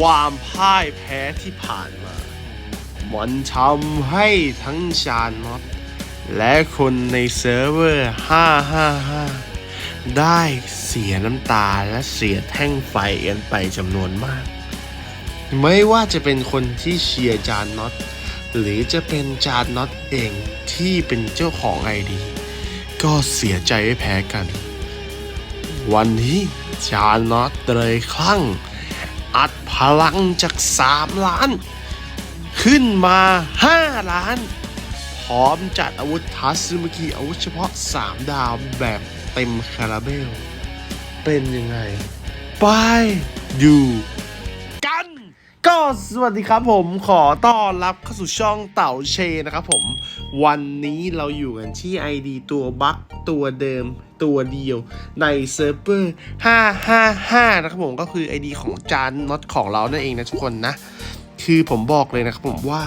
ความพ่ายแพ้ที่ผ่านมา มันทำให้ทั้งจานน็อตและคนในเซิร์ฟเวอร์ 555 ได้เสียน้ำตาและเสียแท่งไฟกันไปจำนวนมาก ไม่ว่าจะเป็นคนที่เชียร์จานน็อต หรือจะเป็นจานน็อตเองที่เป็นเจ้าของไอดี ก็เสียใจไม่แพ้กัน วันนี้จานน็อตเลยคลั่ง อัดพลังจาก 3 ล้าน ขึ้นมา 5 ล้าน พร้อมจัดอาวุธทัสซึมกิอาวุธเฉพาะ 3 ดาวแบบเต็มคาราเบล เป็นยังไง ไปดูกันก็สวัสดีครับผมขอต้อนรับเข้าสู่ช่องเต่าเชนะครับผม วันนี้เราอยู่กันที่ ID ตัวบัคตัวเดิม ตัวเดียวในเซิร์ฟเวอร์ 555 นะครับผมก็คือ ID ของจานน็อตของเรานั่นเองนะทุกคนนะ คือผมบอกเลยนะครับผมว่า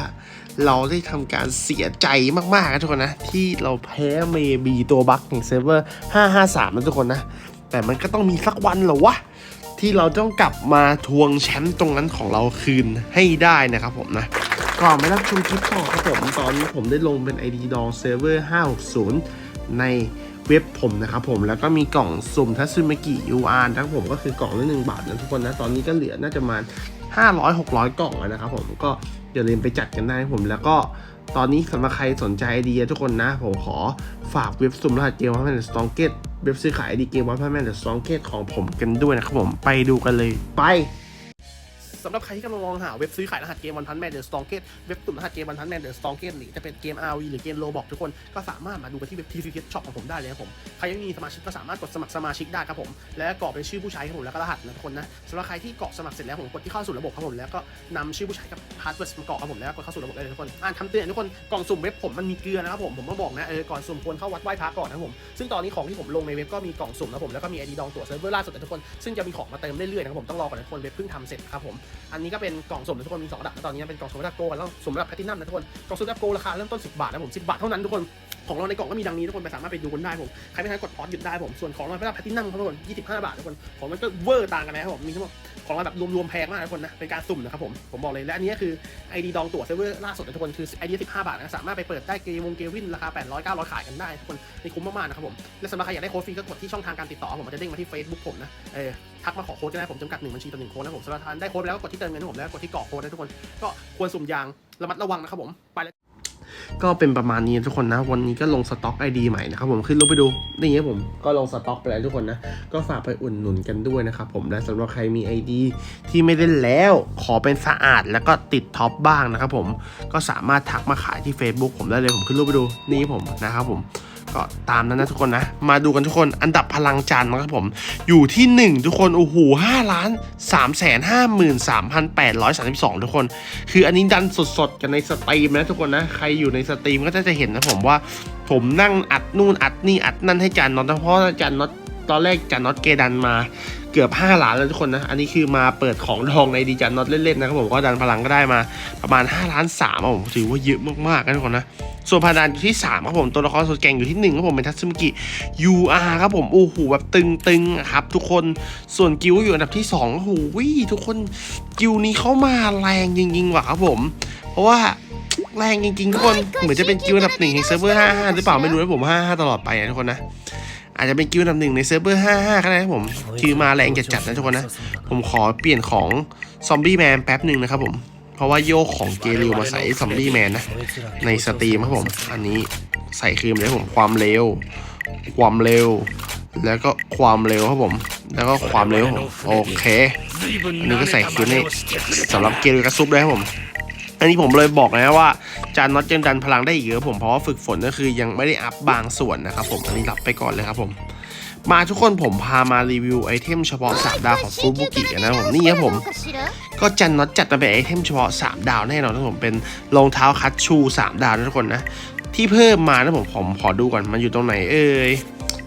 เราได้ทำการเสียใจมากๆนะทุกคนนะ ที่เราแพ้เมบีตัวบัคของเซิร์ฟเวอร์ 553 นะทุกคนนะ แต่มันก็ต้องมีสักวันหรอวะ ที่เราต้องกลับมาทวงแชมป์ตรงนั้นของเราคืนให้ได้นะครับผมนะก่อนไปรับชมคลิปต่อครับผมตอนนี้ผมได้ลงเป็น ID ดองเซิร์ฟเวอร์ 560 ใน เว็บผมนะครับผมแล้วก็มีกล่องสุ่มทัซึมากิ UR นะครับผมก็คือกล่องละ1บาทนะทุกคนนะตอนนี้ก็เหลือน่าจะมา500 600 กล่องแล้วนะครับผมก็อย่าลืมไปจัดกันได้ผมแล้วก็ตอนนี้สำหรับใครสนใจไอเดียทุกคนนะ ผมขอฝากเว็บสุ่มรหัสเกมวันพันสตองเกตเว็บซื้อขายไอดีเกมวันพันสตองเกตของผมกันด้วยนะครับผมไปดูกันเลยไป สำหรับใครที่กำลังมองหาเว็บซื้อขายรหัสเกมวันพันแมนเดอร์สตองเกตเว็บตุ่มรหัสเกมวันพันแมนเดอร์สตองเกตหรือจะเป็นเกม RV หรือเกมโลบอกทุกคนก็สามารถมาดูกันที่เว็บ TCT Shop ของผมได้เลยครับผมใครยังมีสมาชิกก็สามารถกดสมัครสมาชิกได้ครับผมและกรอกเป็นชื่อผู้ใช้ครับผมแล้วก็รหัสนะทุกคนนะสำหรับใครที่กรอกสมัครเสร็จแล้วผมกดที่เข้าสู่ระบบครับผมแล้วก็นำชื่อผู้ใช้กับพาสเวิร์ดมากรอกครับผมแล้วกดเข้าสู่ระบบได้เลยทุกคนอ่านคำเตือนทุกคนกล่องสุ่มเว็บผมมันมีเกลือนะครับผมผมก็บอกนะเออก่อนสุ่มควรเข้าวัดไหว้พระก่อนนะผมซึ่งตอนนี้ของที่ผมลงในเว็บก็มีกล่องสุ่มนะผมแล้วก็มีไอดีดองตัวเซิร์ฟเวอร์ล่าสุดนะทุกคนซึ่งจะมีของมาเติมเรื่อยๆนะครับผมต้องรอก่อนนะทุกคนเว็บเพิ่งทำเสร็จครับผมอันนี้ก็เป็นกล่องสมทุกคนมีสองระดับตอนนี้เป็นกล่องสมระดับโกลแล้วสมระดับแพลตินัมนะทุกคนกล่องสมระดับโกลราคาเริ่มต้น 10 บาทนะผม10 บาทเท่านั้นทุกคน ของเราในกล่องก็มีดังนี้ทุกคนไปสามารถไปดูกันได้ผมใครไม่ทันกดพอสหยุดได้ผมส่วนของเราระดับแพลตินัมครับทุกคน25 บาททุกคนของมันก็เวอร์ต่างกันนะครับผมมีทั้งหมดของเราแบบรวมๆแพงมากทุกคนนะเป็นการสุ่มนะครับผมผมบอกเลยและอันนี้คือไอดีดองตั๋วเซิร์ฟเวอร์ล่าสุดนะทุกคนคือไอเดีย15 บาทนะสามารถไปเปิดได้เกมวงเกวินราคา 800 900 ขายกันได้ทุกคนนี่คุ้มมากๆนะครับผมและสำหรับใครอยากได้โค้ดฟรีก็กดที่ช่องทางการติดต่อผมมันจะเด้งมาที่ Facebook ผมนะเออทักมาขอโค้ดก็ได้ผมจำกัดหนึ่งบัญชีต่อหนึ่งโค้ดนะผมสำหรับท่านได้โค้ดแล้วก็กดที่เติมเงินให้ผมแล้วกดที่กรอกโค้ดนะทุกคนก็ควรสุ่มยางระมัดระวังนะครับผมไปแล้ว ก็เป็นประมาณนี้ทุกคนนะ วันนี้ก็ลงสต็อกไอดีใหม่นะครับผมขึ้นรูปไปดูนี่ครับผมก็ลงสต็อกไปแล้วทุกคนนะ ก็ฝากไปอุ่นหนุนกันด้วยนะครับผมและสำหรับใครมี ID ที่ไม่ได้แล้วขอเป็นสะอาดแล้วก็ติดท็อปบ้างนะครับผมก็สามารถทักมาขายที่ Facebook ผมได้เลยผมขึ้นรูปไปดูนี่ผมนะครับผม ก็ตามนั้นนะทุกคนนะ มาดูกันทุกคนอันดับพลังจันทร์นะครับผม อยู่ที่ 1 ทุกคน โอ้โหห้าล้านสามแสนห้าหมื่นสามพันแปดร้อยสามสิบสองทุกคน คืออันนี้ดันสดๆ กันในสตรีมนะทุกคนนะ ใครอยู่ในสตรีมก็จะเห็นนะผมว่า ผมนั่งอัดนู่นอัดนี่อัดนั่นให้จันน็อตเพราะจันน็อตตอนแรกจันน็อตเกดันมา เกือบ5ล้านแล้วทุกคนนะ อันนี้คือมาเปิดของทองในดีจานน็อตเล่นๆนะครับผมก็ดันพลังก็ได้มาประมาณ5ล้าน3อะผมถือว่าเยอะมากๆนะทุกคนนะส่วนพาดานอยู่ที่3ครับผมตัวละครสุดแก่งอยู่ที่1ครับผมเป็นทัตสึมิกิ UR ครับผมโอ้โหแบบตึงๆครับทุกคนส่วนกิวอยู่อันดับที่2โอ้โหทุกคนกิวนี้เข้ามาแรงจริงๆว่ะครับผม เพราะว่าแรงจริงๆทุกคนเหมือนจะเป็นกิวอันดับหนึ่งในเซิร์ฟเวอร์55หรือเปล่าไม่รู้นะผม55ตลอดไปนะทุกคนนะ อาจจะเป็นกิวอันดับหนึ่งในเซิร์ฟเวอร์ 55 ก็ได้นะผม คือมาแรงจัดๆนะทุกคนนะ ผมขอเปลี่ยนของซอมบี้แมนแป๊บหนึ่งนะครับผม เพราะว่าโยกของเกลิวมาใส่ซอมบี้แมนนะ ในสตรีมครับผม อันนี้ใส่คืนเลยครับผมความเร็ว ความเร็ว แล้วก็ความเร็วครับผม แล้วก็ความเร็วครับผมโอเคอันนี้ก็ใส่คืนนี่สำหรับเกมกระซุบด้วยครับผม อันนี้ผมเลยบอกนะว่าจานน็อตยังดันพลังได้อีกเยอะผมเพราะว่าฝึกฝนก็คือยังไม่ได้อัพบางส่วนนะครับผมอันนี้รับไปก่อนเลยครับผมมาทุกคนผมพามารีวิวไอเทมเฉพาะสามดาวของฟูบุกินะผมนี่ครับผม ก็จันน็อตจัดมาเป็นไอเทมเฉพาะ 3 ดาวแน่นอนนะผมเป็นรองเท้าคัตชู 3 ดาวนะทุกคนนะ ที่เพิ่มมานะผมผมขอดูก่อนมันอยู่ตรงไหนเอ่ย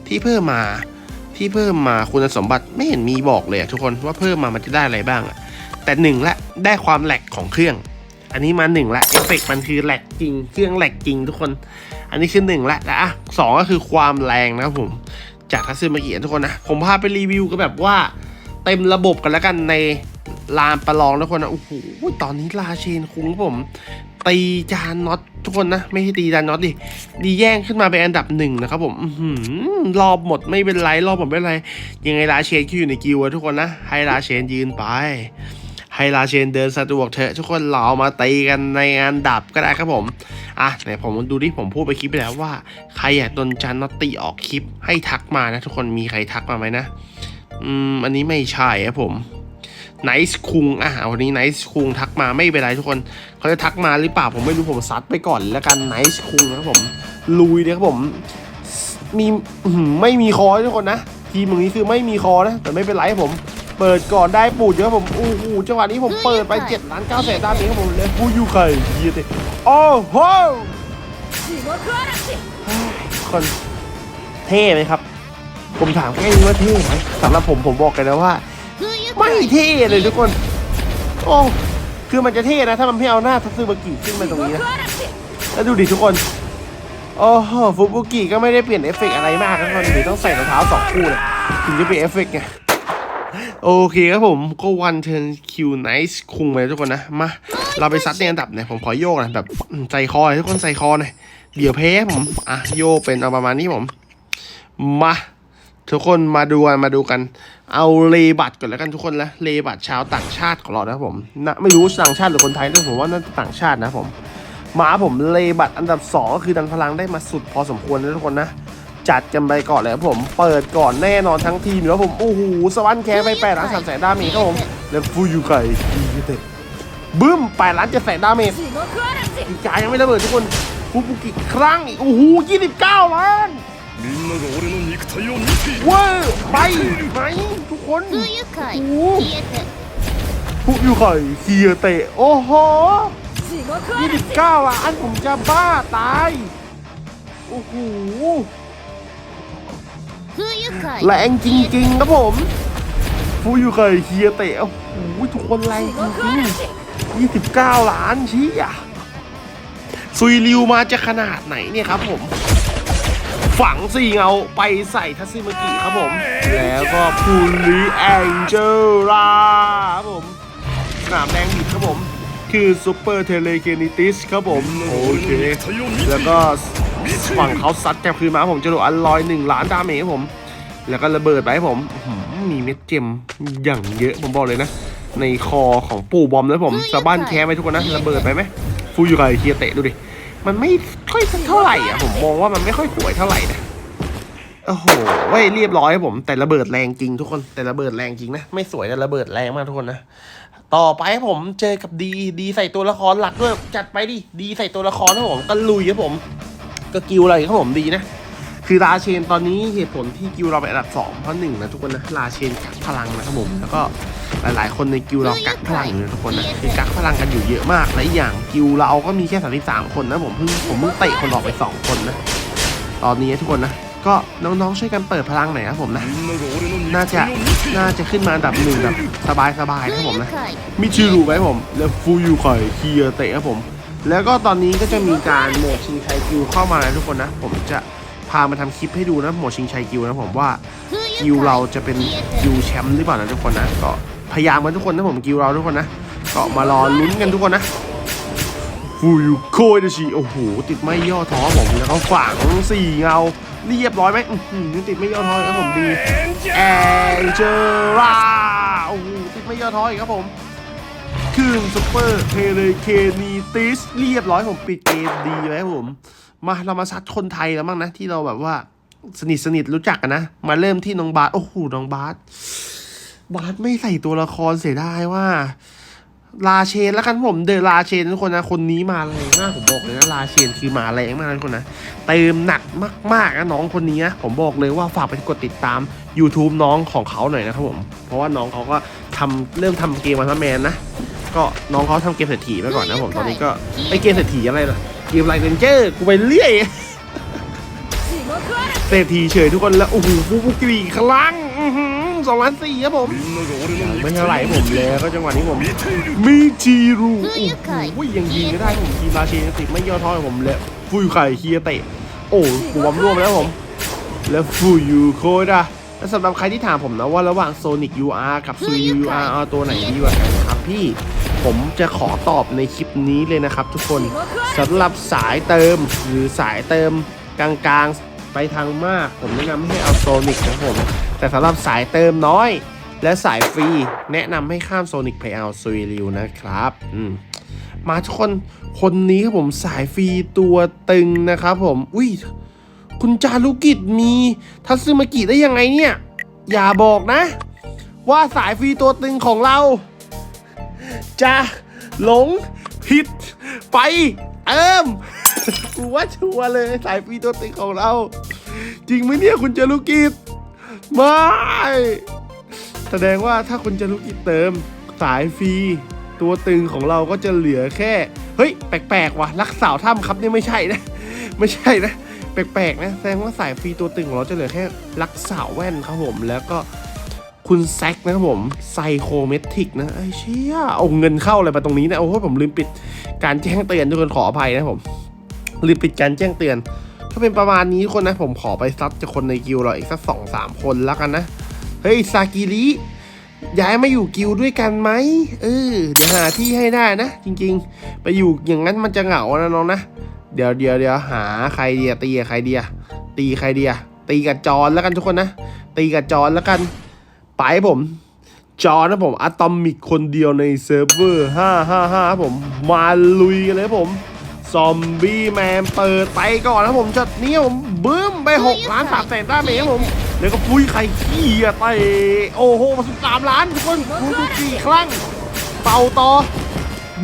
ที่เพิ่มมาที่เพิ่มมาคุณสมบัติไม่เห็นมีบอกเลยทุกคนว่าเพิ่มมามันจะได้อะไรบ้างอะแต่หนึ่งละได้ความแหลกของเครื่อง อันนี้มาหนึ่งละเอฟเฟกมันคือแหลกจริง เครื่องแหลกจริงทุกคน อันนี้คือหนึ่งละแต่อะสองก็คือความแรงนะครับผม จากทัศน์มาเกียทุกคนนะ ผมพาไปรีวิวก็แบบว่าเต็มระบบกันแล้วกันในลานประลองทุกคนนะโอ้โหตอนนี้ราเชนคุ้งผมตีจานน็อตทุกคนนะ ไม่ใช่ตีจานน็อตดิดีแย่งขึ้นมาเป็นอันดับหนึ่งนะครับผมรอบหมดไม่เป็นไรรอบหมดไม่เป็นไร ยังไงราเชนก็อยู่ในกิวทุกคนนะ ให้ราเชนยืนไป ให้ราเชนเดินสะดวกเถอะทุกคนเรามาตีกันในอันดับก็ได้ครับผม อะไหนผมดูที่ผมพูดไปคลิปไปแล้วว่า ใครอยากโดนจันนอตตีออกคลิปให้ทักมานะทุกคนมีใครทักมาไหมนะ อืมอันนี้ไม่ใช่ครับผมไนซ์คุงอะวันนี้ไนซ์คุงทักมาไม่เป็นไรทุกคนเขาจะทักมาหรือเปล่าผมไม่รู้ผมซัดไปก่อนแล้วกันไนซ์คุงนะครับผม ลุยนะครับผมมีไม่มีคอทุกคนนะ ทีมอย่างนี้คือไม่มีคอนะ แต่ไม่เป็นไรครับผม เปิดก่อนได้ปูดเยอะผมโอ้โหจังหวะนี้ผมเปิดไปเจ็ดล้านเก้าแสนตาเมจผมเลยปูยูไคเยติโอ้โหคนเท่ไหมครับ ผมถามแค่นี้ว่าเท่ไหมสำหรับผมผมบอกกันแล้วว่า ไม่เท่เลยทุกคน โอ้คือมันจะเท่นะ ถ้ามันไม่เอาหน้าทัตซึบากิขึ้นมาตรงนี้นะแล้วดูดิทุกคนโอ้โหฟุบุกิก็ไม่ได้เปลี่ยนเอฟเฟกอะไรมากทุกคนหรือต้องใส่รองเท้าสองคู่เนะถึงจะเปนเอฟเฟกไง โอเคครับผมก็วันเทิร์นคิวไนซ์คุงไปทุกคนนะ มา เราไปซัดในอันดับหน่อยผมขอโยกนะแบบใจคอทุกคนใจคอหน่อยเดี๋ยวแพ้ผม อะโยกเป็นเอาประมาณนี้ผม มา ทุกคนมาดูกันมาดูกัน เอาเลบัตก่อนแล้วกันทุกคนละเลบัตชาวต่างชาติของเรานะครับผมนะไม่รู้ต่างชาติหรือคนไทยแต่ผมว่าน่าจะต่างชาตินะผมมาผมเลบัตอันดับ2ก็คือดันพลังได้มาสุดพอสมควรนะทุกคนนะ จัดกันไปก่อนเลยผม เปิดก่อนแน่นอนทั้งทีมอยู่วผมโอ้โหสวรรค์แคร์ไปแปดล้าน3แสนดาเมจครับผมแล้วฟูยูไกยูเตะบึ้มแปดล้านเจ็ดแสนดาเมจอีกกายยังไม่ระเบิดทุกคนฟูบุกิครั้งอีกโอ้เก้าล้านว้ยไปไหมทุกคนฟูยู่ไข่เคียเตะโอ้โหยี่สิบเก้าอะอันผมจะบ้าตาย โอ้โห แรงจริงๆครับผมฟูยูเคยเฮียเตะโอ้โหทุกคนแรงจริงๆยี่สิบเก้าล้านชี้อะซุยริวมาจะขนาดไหนเนี่ยครับผม ฝังสี่เงาไปใส่ทัซิมกิครับผม แล้วก็พูลีแองเจล่าครับผมสนามแดงบิดครับผม คือซูเปอร์เทเลเกนิติสครับผม โอเค แล้วก็ ฝั่งเขาซัดกลับคืนมาครับผมจะโดนอันลอยหนึ่งล้านดาเมจครับผม แล้วก็ระเบิดไปครับผมอื้อหือมีเม็ดเจมอย่างเยอะผมบอกเลยนะ ในคอของปู่บอมนะผมชาวบ้านแคร์ไปทุกคนนะระเบิดไปไหมฟูยูไกเคียเตะดูดิมันไม่ค่อยสักเท่าไหร่อะผมมองว่ามันไม่ค่อยสวยเท่าไหร่นะโอ้โหเว้ยเรียบร้อยครับผม แต่ระเบิดแรงจริงทุกคนแต่ระเบิดแรงจริงนะ ไม่สวยแต่ระเบิดแรงมากทุกคนนะ ต่อไปครับผมเจอกับดีดีใส่ตัวละครหลักด้วยจัดไปดิดีใส่ตัวละครครับผมก็ลุยครับผม ก็กิวอะไรครับผมดีนะ คือราเชนตอนนี้เหตุผลที่กิวเราไปอันดับสองเพราะหนึ่งนะทุกคนนะราเชนกักพลังนะครับผมแล้วก็หลายๆ คนในกิวเรากักพลังอยู่นะทุกคนนะคือกักพลังกันอยู่เยอะมากและออย่างกิวเราก็มีแค่สามสิสามคนนะผมเพิ่งผมเพิ่งเตะคนออกไปสองคนนะตอนนี้ทุกคนนะก็น้องๆช่วยกันเปิดพลังหน่อยครับผมนะ น่าจะน่าจะขึ้นมาอันดับหนึ่งแบบสบายๆครับผมนะมีชิรุไว้ผมแล้วฟูยูคอยเคียเตะครับผม แล้วก็ตอนนี้ก็จะมีการโหมดชิงชัยกิวเข้ามาแล้วทุกคนนะ ผมจะพามาทำคลิปให้ดูนะโหมดชิงชัยกิวนะผมว่ากิวเราจะเป็นกิวแชมป์หรือเปล่านะทุกคนนะก็พยายามกันทุกคนนะผมกิวเราทุกคนนะก็มารอลุ้นกันทุกคนนะฟูยูโคยดชิโอ้โหติดไม่ย่อท้อผมแล้วเขาฝั่งสี่เงาเรียบร้อยไหมติดไม่ย่อท้อครับผมดีแองเจล่าโอ้โหติดไม่ย่อท้ออีกครับผม คืนซุปเปอร์เทเลเคนีติสเรียบร้อยผมปิดเกมดีไว้ครับผม มาเรามาซัดคนไทยแล้วมั้งนะ ที่เราแบบว่าสนิทสนิทรู้จักกันนะ มาเริ่มที่น้องบาสโอ้โหน้องบาสบาสไม่ใส่ตัวละครเสียดายว่าลาเชนแล้วกันผมเดอลาเชนทุกคนนะคนนี้มาแรงมากผมบอกเลยนะลาเชนคือมาแรงมากทุกคนนะเติมหนักมากๆนะน้องคนนี้นะผมบอกเลยว่าฝากไปกดติดตาม YouTube น้องของเขาหน่อยนะครับผมเพราะว่าน้องเขาก็ทำเริ่มทำเกมมาทัแมนนะ็น้องเขาทำเกมเศรษฐีมาก่อนนะผมตอนนี้ก็ไอเกมเศรษฐีอะไรล่ะเกมไลน์เรนเจอร์กูไปเรื่อยเศรษฐีเฉยทุกคนแล้วโอ้โหบุกกี่ครั้งสองล้านสี่ครับผมไม่เท่าไหร่ผมแลยก็จังหวะนี้ผมมิจิรุโอ้ยยังยิงก็ได้ผมทีมราชินติไม่ย่อท้อผมแล้วฟุยไข่เฮียเตะโอ้กูบอมร่วมแล้วผม แล้วฟูยูโคดะและสำหรับใครที่ถามผมนะว่าระหว่างโซนิกยูอาร์กับซูยูอาร์เอาตัวไหนดีกว่ากันครับพี่ ผมจะขอตอบในคลิปนี้เลยนะครับทุกคนสำหรับสายเติมหรือสายเติมกลางๆ ไปทางมาก ผมแนะนำให้เอา Sonic นะผม แต่สำหรับสายเติมน้อย และสายฟรี แนะนำให้ข้าม Sonic ไปเอา s u i u นะครับอืมมาทุกคนคนนี้ครับผมสายฟรีตัวตึงนะครับผมอุ้ยคุณจารุกิจมีทัตสึมากิได้ยังไงเนี่ย อย่าบอกนะ ว่าสายฟรีตัวตึงของเรา จะหลงผิดไปเอิมกูว่าชัวร์เลยสายฟรีตัวตึงของเรา จริงไหมเนี่ยคุณจารุกิจไม่แสดงว่าถ้าคุณจารุกิจเติมสายฟรีตัวตึงของเราก็จะเหลือแค่ เฮ้ย แปลกๆว่ะรักสาวถ้ำครับนี่ไม่ใช่นะ ไม่ใช่นะ แปลกๆนะแสดงว่าสายฟรีตัวตึงของเราจะเหลือแค่รักสาวแว่นครับผมแล้วก็ คุณแซกนะครับผมไซโคเมทริกนะไอ้เชี่ยเอาเงินเข้าอะไรมาตรงนี้นะโอ้โหผมลืมปิดการแจ้งเตือนทุกคนขออภัยนะผมลืมปิดการแจ้งเตือน ถ้าเป็นประมาณนี้ทุกคนนะ ผมขอไปซัดจากคนในกิลเราอีกสักสองสามคนแล้วกันนะ เฮ้ยซากิริย้ายมาอยู่กิลด้วยกันไหมเออเดี๋ยวหาที่ให้ได้นะ จริงๆ ไปอยู่อย่างนั้นมันจะเหงานะน้องนะเดี๋ยวเดี๋ยวเดี๋ยวหาใครเดียตีใครเดียตีใครเดียตีกับจอนแล้วกันทุกคนนะ ตีกับจอนแล้วกัน ไปผม จอนนะผมอะตอมิกคนเดียวในเซิร์ฟเวอร์555ครับผม มาลุยกันเลยครับผม ซอมบี้แมนเปิดไปก่อนนะผมช็อตนี้ผมบึ้มไป 6 ล้าน3แสนด้าเมจครับผมแล้วก็ปุ้ยไข่ขี้อะไปโอ้โหมาสิบสามล้านทุกคนคูณสี่ครั้งเป่าต่อ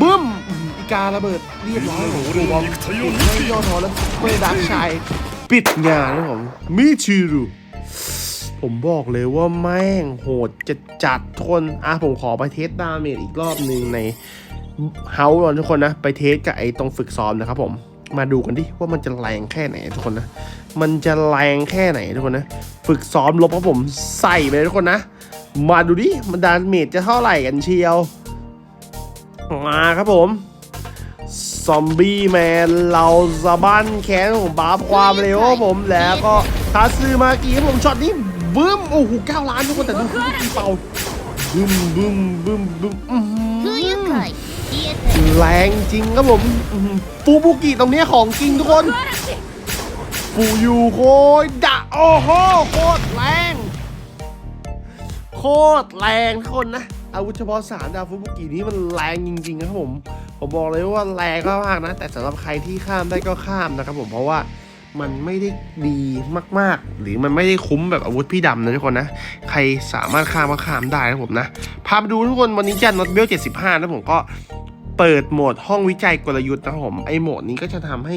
บึ้มอื้อหืออีการะเบิดเรียบร้อยผมดูบอลปิดไม่ย่อท้อแล้วเมื่อดักชายปิดงานนะผมมิชิรุ ผมบอกเลยว่าแม่งโหดจะจัดทุกคนอะผมขอไปเทสดาเมจอีกรอบหนึ่งในเฮาส์ก่อนทุกคนนะ ไปเทสกับไอ้ตรงฝึกซ้อมนะครับผมมาดูกันดิว่ามันจะแรงแค่ไหนทุกคนนะ มันจะแรงแค่ไหนทุกคนนะ ฝึกซ้อมลบครับผมใส่ไปเลยทุกคนนะ มาดูดิมันดาเมจจะเท่าไหร่กันเชียว มาครับผม ซอมบี้แมนเราสะบั้นแขนของบาร์ความเร็วผมแล้วก็ทาซึมากิครับผมช็อตนี้ บึ้ม โอ้โหเก้าล้านทุกคนแต่ดูฟูบุกิเป่าบึ้มบึ้มบึ้มบึ้มอื้อหื 不愉 อ 快消えて แรงจริงครับผมอื้อหือฟูบุกิตรงเนี้ยของจริงทุกคน ฟูยูโคยดะโอ้โหโคตรแรง โคตรแรงทุกคนนะ อาวุธเฉพาะสามดาวฟูบุกินี้มันแรงจริงๆนะครับผม ผมบอกเลยว่าแรงมากๆนะ แต่สำหรับใครที่ข้ามได้ก็ข้ามนะครับผมเพราะว่า มันไม่ได้ดีมาก ๆ หรือมันไม่ได้คุ้มแบบอาวุธพี่ดำนะทุกคนนะ ใครสามารถข้ามก็ข้ามได้นะผมนะ พาไปดูทุกคนวันนี้จันนอตเบล75นะผมก็เปิดโหมดห้องวิจัยกลยุทธ์นะผมไอโหมดนี้ก็จะทำให้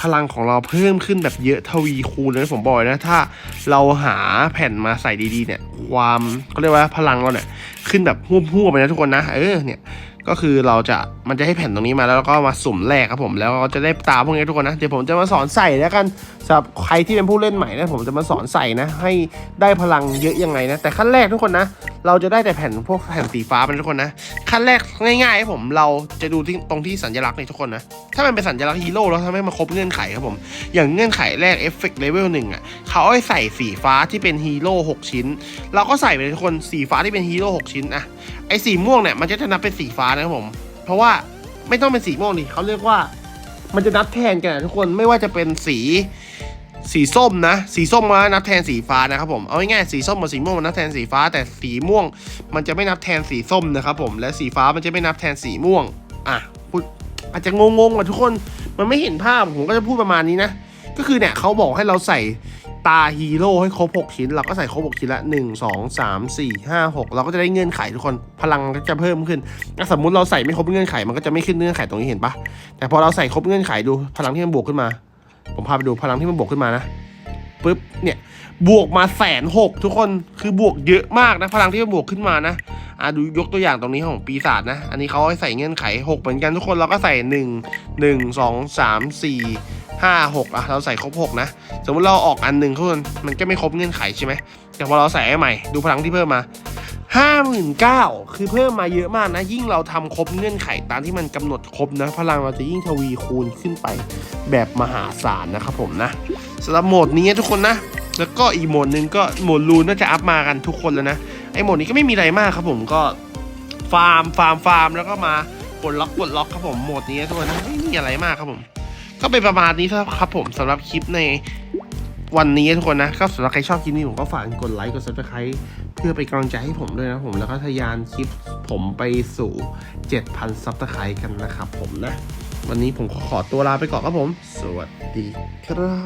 พลังของเราเพิ่มขึ้นแบบเยอะทวีคูณเลยนะผมบอกนะถ้าเราหาแผ่นมาใส่ดีๆเนี่ย ความเขาเรียกว่าพลังเราเนี่ย ขึ้นแบบหัวๆไปนะทุกคนนะ เออเนี่ย ก็คือเราจะมันจะให้แผ่นตรงนี้มาแล้วก็มาสุ่มแรกครับผมแล้วเราจะได้ตาพวกนี้ทุกคนนะเดี๋ยวผมจะมาสอนใส่แล้วกันสำหรับใครที่เป็นผู้เล่นใหม่นะผมจะมาสอนใส่นะ ให้ได้พลังเยอะยังไงนะแต่ขั้นแรกทุกคนนะ เราจะได้แต่แผ่นพวกแผ่นสีฟ้าเป็นทุกคนนะขั้นแรกง่ายๆครับผมเราจะดูที่ตรงที่สัญลักษณ์นี่ทุกคนนะถ้ามันเป็นสัญลักษณ์ฮีโร่แล้วทำให้มันครบเงื่อนไขครับผมอย่างเงื่อนไขแรกเอฟเฟกต์เลเวลหนึ่งอะเขาให้ใส่สีฟ้าที่เป็นฮีโร่หกชิ้น เราก็ใส่ไปทุกคนสีฟ้าที่เป็นฮีโร่หกชิ้นอะ ไอสีม่วงเนี่ยมันจะนับเป็นสีฟ้านะครับผม เพราะว่าไม่ต้องเป็นสีม่วงดิเขาเรียกว่า มันจะนับแทนกันนะทุกคนไม่ว่าจะเป็นสีสีส้มนะ สีส้มมานับแทนสีฟ้านะครับผมเอาง่ายๆสีส้มกับสีม่วงมันนับแทนสีฟ้า แต่สีม่วง มันจะไม่นับแทนสีส้มนะครับผมและสีฟ้ามันจะไม่นับแทนสีม่วง อะพูดอาจจะงงๆอะทุกคนมันไม่เห็นภาพผมก็จะพูดประมาณนี้นะก็คือเนี่ยเขาบอกให้เราใส่ ตาฮีโร่ให้ครบ 6 ชิ้น เราก็ใส่ครบ 6 ชิ้นละ 1 2 3 4 5 6 เราก็จะได้เงื่อนไขทุกคนพลังก็จะเพิ่มขึ้นถ้าสมมุติเราใส่ไม่ครบเงื่อนไขมันก็จะไม่ขึ้นเงื่อนไขตรงนี้เห็นปะแต่พอเราใส่ครบเงื่อนไขดูพลังที่มันบวกขึ้นมา ผมพาไปดูพลังที่มันบวกขึ้นมานะปุ๊บเนี่ยบวกมาแสนหกทุกคนคือบวกเยอะมากนะพลังที่มันบวกขึ้นมานะอะดูยกตัวอย่างตรงนี้ของปีศาจนะ อันนี้เขาให้ใส่เงื่อนไขหกเหมือนกันทุกคนเราก็ใส่หนึ่งหนึ่ งสองสามสี่ห้าหกอะเราใส่ครบหกนะ สมมติเราออกอันหนึ่งทุกคนมันก็ไม่ครบเงื่อนไขใช่ไหมแต่พอเราใส่ใหม่ดูพลังที่เพิ่มมาห้าหมื่นเก้าคือเพิ่มมาเยอะมากนะ ยิ่งเราทำครบเงื่อนไขตามที่มันกำหนดครบนะ พลังเราจะยิ่งทวีคูณขึ้นไปแบบมหาศาลนะครับผมนะสำหรับโหมดนี้ทุกคนนะ แล้วก็อีกโหมดหนึ่งก็โหมดรูนน่าจะอัพมากันทุกคนแล้วนะไอโหมดนี้ก็ไม่มีอะไรมากครับผมก็ฟาร์มฟาร์มฟาร์มแล้วก็มาปลดล็อกปลดล็อกครับผมโหมดนี้ทุกคนนะไม่มีอะไรมากครับผม ก็เป็นประมาณนี้ครับผมสำหรับคลิปในวันนี้ทุกคนนะก็สำหรับใครชอบคลิปนี้ผมก็ฝากกดไลค์กดซับสไคร b ์เพื่อเป็นกำลังใจให้ผมด้วยนะผมแล้วก็ทะยานคลิปผมไปสู่ 7,000ซับสไคร b ์กันนะครับผมนะ วันนี้ผมขอตัวลาไปก่อนครับผม สวัสดีครับ